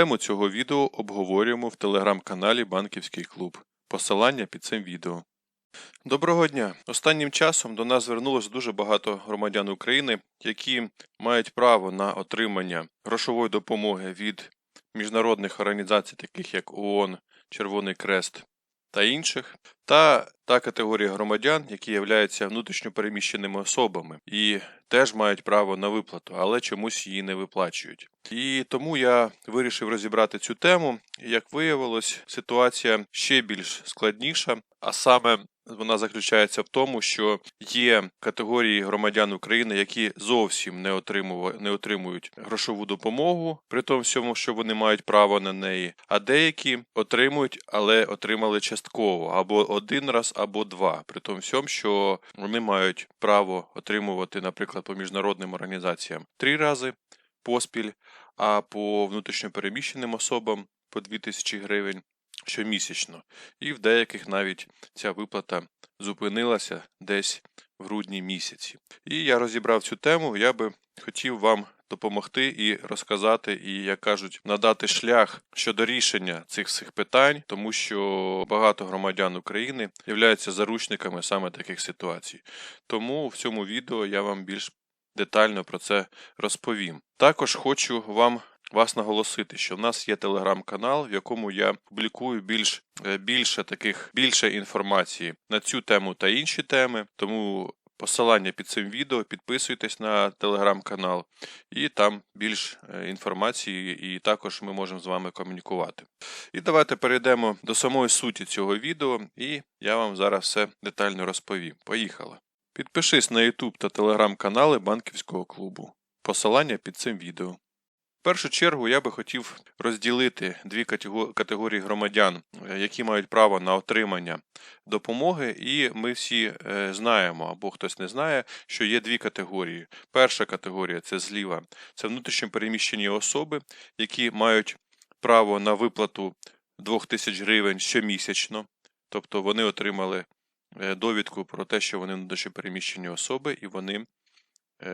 Тему цього відео обговорюємо в телеграм-каналі Банківський клуб. Посилання під цим відео. Доброго дня! Останнім часом до нас звернулося дуже багато громадян України, які мають право на отримання грошової допомоги від міжнародних організацій, таких як ООН, Червоний Крест та інших, та та категорія громадян, які являються внутрішньопереміщеними особами і теж мають право на виплату, але чомусь її не виплачують. І тому я вирішив розібрати цю тему. Як виявилось, ситуація ще більш складніша, а саме вона заключається в тому, що є категорії громадян України, які зовсім не отримують, не отримують грошову допомогу, при тому всьому, що вони мають право на неї, а деякі отримують, але отримали частково або один раз, або два, при тому всьому, що вони мають право отримувати, наприклад, по міжнародним організаціям три рази поспіль, а по внутрішньопереміщеним особам по 2000 гривень щомісячно. І в деяких навіть ця виплата зупинилася десь в грудні місяці. І я розібрав цю тему, я би хотів вам допомогти і розказати, і, як кажуть, надати шлях щодо рішення цих всіх питань, тому що багато громадян України являються заручниками саме таких ситуацій. Тому в цьому відео я вам більш детально про це розповім. Також хочу вам вас наголосити, що в нас є телеграм-канал, в якому я публікую більш більше таких більше інформації на цю тему та інші теми. Тому посилання під цим відео, підписуйтесь на телеграм-канал, і там більш інформації, і також ми можемо з вами комунікувати. І давайте перейдемо до самої суті цього відео, і я вам зараз все детально розповім. Поїхали! Підпишись на YouTube та телеграм-канали банківського клубу. Посилання під цим відео. В першу чергу я би хотів розділити дві категорії громадян, які мають право на отримання допомоги, і ми всі знаємо, або хтось не знає, що є дві категорії. Перша категорія це зліва, це внутрішньо переміщені особи, які мають право на виплату 2000 гривень щомісячно, тобто вони отримали довідку про те, що вони переміщені особи, і вони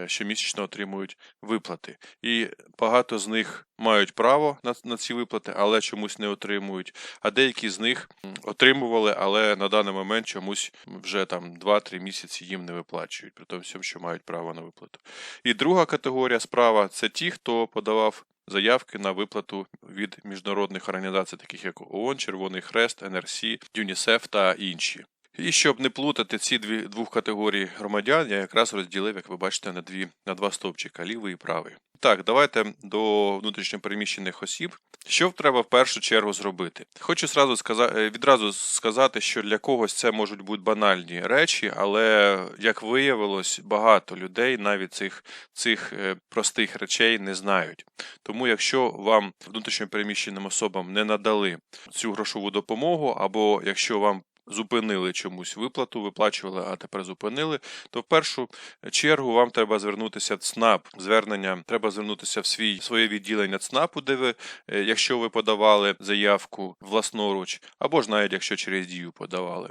щомісячно отримують виплати. І багато з них мають право на, на ці виплати, але чомусь не отримують. А деякі з них отримували, але на даний момент чомусь вже там 2-3 місяці їм не виплачують, при тому що мають право на виплату. І друга категорія справа це ті, хто подавав. Заявки на виплату від міжнародних організацій, таких як ООН, Червоний Хрест, НРС, ЮНІСЕФ та інші. І щоб не плутати ці дві двох категорій громадян, я якраз розділив, як ви бачите, на дві на два стовпчика лівий і правий. Так, давайте до внутрішньопереміщених осіб. Що треба в першу чергу зробити? Хочу зразу сказати, відразу сказати, що для когось це можуть бути банальні речі, але як виявилось, багато людей навіть цих цих простих речей не знають. Тому, якщо вам внутрішньопереміщеним особам не надали цю грошову допомогу, або якщо вам зупинили чомусь виплату, виплачували, а тепер зупинили, то в першу чергу вам треба звернутися в ЦНАП. Звернення треба звернутися в свій своє відділення ЦНАПу, де ви, якщо ви подавали заявку власноруч, або ж навіть якщо через дію подавали,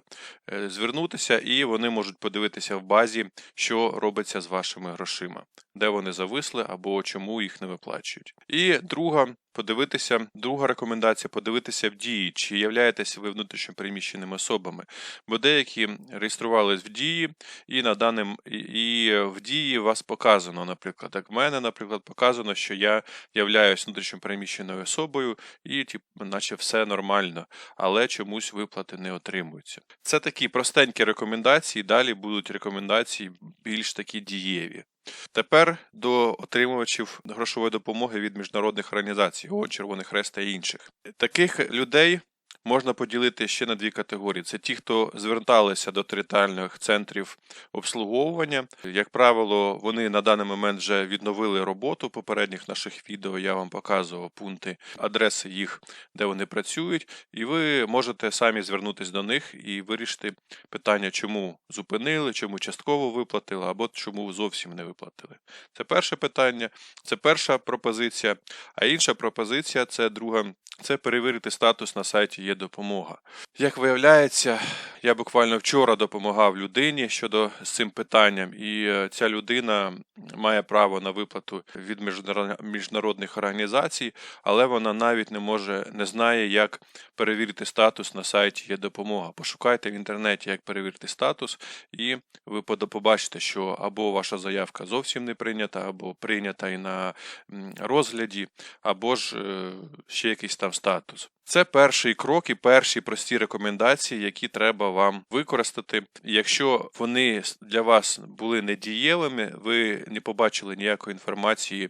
звернутися, і вони можуть подивитися в базі, що робиться з вашими грошима, де вони зависли або чому їх не виплачують. І друга подивитися, друга рекомендація подивитися в дії, чи являєтеся ви внутрішньо переміщеними особами. Бо деякі реєструвались в дії, і на даним і в дії вас показано, наприклад, як в мене, наприклад, показано, що я являюсь внутрішньо переміщеною особою, і тип, наче все нормально, але чомусь виплати не отримуються. Це такі простенькі рекомендації. Далі будуть рекомендації більш такі дієві. Тепер до отримувачів грошової допомоги від міжнародних організацій, ООН, Червоний Хрест та інших. Таких людей можна поділити ще на дві категорії: це ті, хто зверталися до територіальних центрів обслуговування. Як правило, вони на даний момент вже відновили роботу попередніх наших відео. Я вам показував пункти, адреси їх, де вони працюють, і ви можете самі звернутися до них і вирішити питання, чому зупинили, чому частково виплатили, або чому зовсім не виплатили. Це перше питання, це перша пропозиція. А інша пропозиція це друга це перевірити статус на сайті допомога. Як виявляється, я буквально вчора допомагав людині щодо з цим питанням, і е, ця людина має право на виплату від міжнародних організацій, але вона навіть не може не знає, як перевірити статус на сайті є допомога. Пошукайте в інтернеті, як перевірити статус, і ви побачите, що або ваша заявка зовсім не прийнята, або прийнята і на розгляді, або ж е, ще якийсь там статус. Це перший крок і перші прості рекомендації, які треба вам використати. Якщо вони для вас були недієвими, ви не побачили ніякої інформації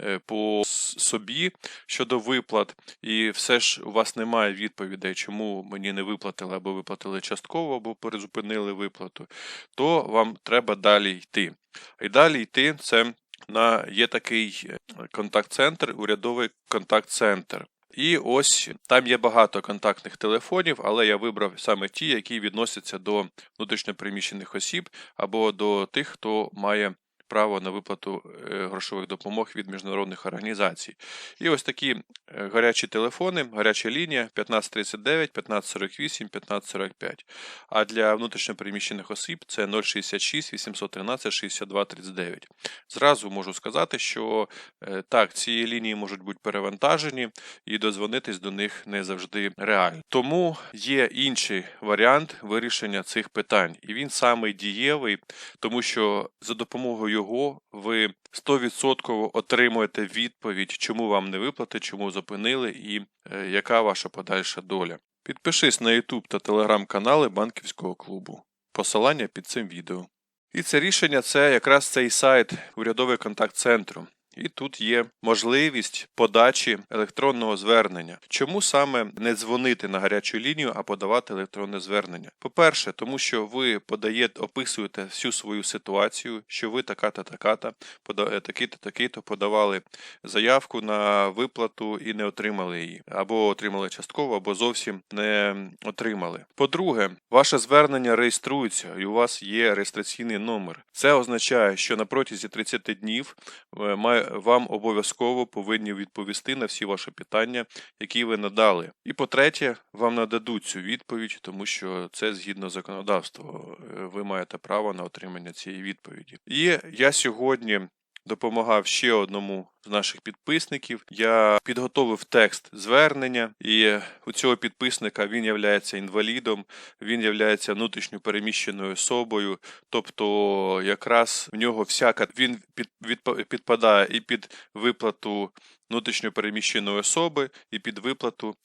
е, по собі щодо виплат, і все ж у вас немає відповідей, чому мені не виплатили або виплатили частково, або перезупинили виплату, то вам треба далі йти. І далі йти це на є такий е, контакт-центр, урядовий контакт-центр. І ось там є багато контактних телефонів, але я вибрав саме ті, які відносяться до внутрішньопереміщених осіб або до тих, хто має право на виплату е, грошових допомог від міжнародних організацій. І ось такі е, гарячі телефони, гаряча лінія 1539, 1548, 1545. А для внутрішньопереміщених осіб це 066 813 62 39. Зразу можу сказати, що е, так, ці лінії можуть бути перевантажені, і дозвонитись до них не завжди реально. Тому є інший варіант вирішення цих питань, і він самий дієвий, тому що за допомогою його ви 100% отримуєте відповідь, чому вам не виплати, чому зупинили і е, яка ваша подальша доля. Підпишись на YouTube та Telegram канали банківського клубу. Посилання під цим відео. І це рішення це якраз цей сайт урядовий контакт центру. І тут є можливість подачі електронного звернення. Чому саме не дзвонити на гарячу лінію, а подавати електронне звернення? По-перше, тому що ви подаєте, описуєте всю свою ситуацію, що ви така-та така-та, е, такий-то, такий-то подавали заявку на виплату і не отримали її, або отримали частково, або зовсім не отримали. По-друге, ваше звернення реєструється, і у вас є реєстраційний номер. Це означає, що на протязі 30 днів е, має- вам обов'язково повинні відповісти на всі ваші питання, які ви надали. І по-третє, вам нададуть цю відповідь, тому що це згідно законодавства. е, Ви маєте право на отримання цієї відповіді. І я сьогодні. Допомагав ще одному з наших підписників. Я підготовив текст звернення, і у цього підписника він є інвалідом, він є внутрішньо переміщеною особою, тобто якраз в нього всяка він під, відп- підпадає і під виплату внутрішньо переміщеної особи, і під виплату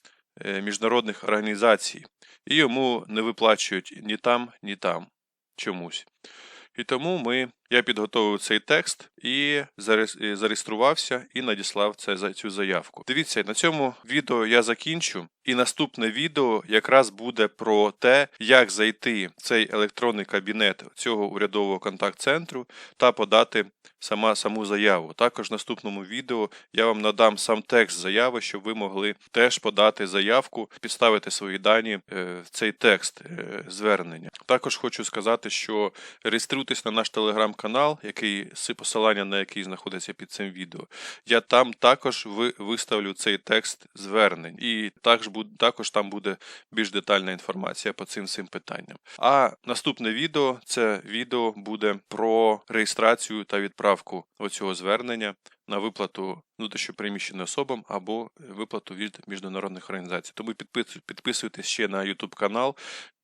е, міжнародних організацій. І йому не виплачують ні там, ні там чомусь. І тому ми, я підготовив цей текст і зареєструвався і надіслав це, цю заявку. Дивіться, на цьому відео я закінчу, і наступне відео якраз буде про те, як зайти в цей електронний кабінет цього урядового контакт-центру та подати сама саму заяву. Також в наступному відео я вам надам сам текст заяви, щоб ви могли теж подати заявку, підставити свої дані е, в цей текст е, звернення. Також хочу сказати, що реєструйтесь на наш телеграм-канал, який посилання на який знаходиться під цим відео. Я там також ви, виставлю цей текст звернень, і також також там буде більш детальна інформація по цим цим питанням. А наступне відео це відео буде про реєстрацію та відправку оцього звернення на виплату внутрішньопереміщеним особам або виплату від міжнародних організацій. Тому підписуйтесь ще на YouTube канал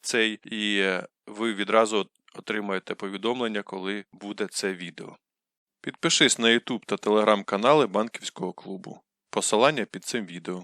цей, і е, ви відразу отримаєте повідомлення, коли буде це відео. Підпишись на YouTube та Telegram канали банківського клубу. Посилання під цим відео.